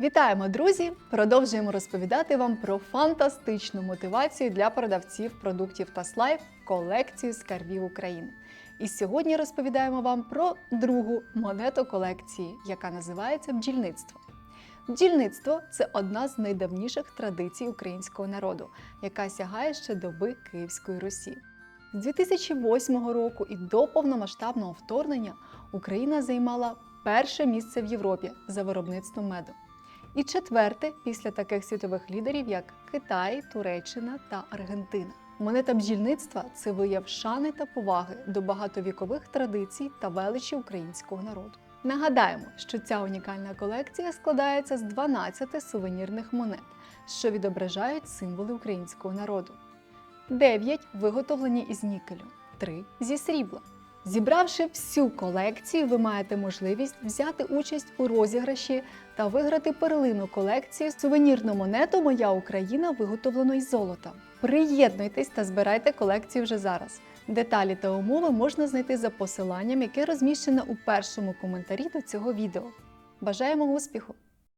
Вітаємо, друзі! Продовжуємо розповідати вам про фантастичну мотивацію для продавців продуктів Таслайф колекцію скарбів України. І сьогодні розповідаємо вам про другу монету колекції, яка називається бджільництво. Бджільництво це одна з найдавніших традицій українського народу, яка сягає ще доби Київської Русі. З 2008 року і до повномасштабного вторгнення Україна займала перше місце в Європі за виробництвом меду. І четверте після таких світових лідерів, як Китай, Туреччина та Аргентина. Монета бджільництва це вияв шани та поваги до багатовікових традицій та величі українського народу. Нагадаємо, що ця унікальна колекція складається з 12 сувенірних монет, що відображають символи українського народу. 9 виготовлені із нікелю, 3 зі срібла. Зібравши всю колекцію, ви маєте можливість взяти участь у розіграші та виграти перлину колекції сувенірну монету Моя Україна виготовлену із золота. Приєднуйтесь та збирайте колекцію вже зараз. Деталі та умови можна знайти за посиланням, яке розміщено у першому коментарі до цього відео. Бажаємо успіху!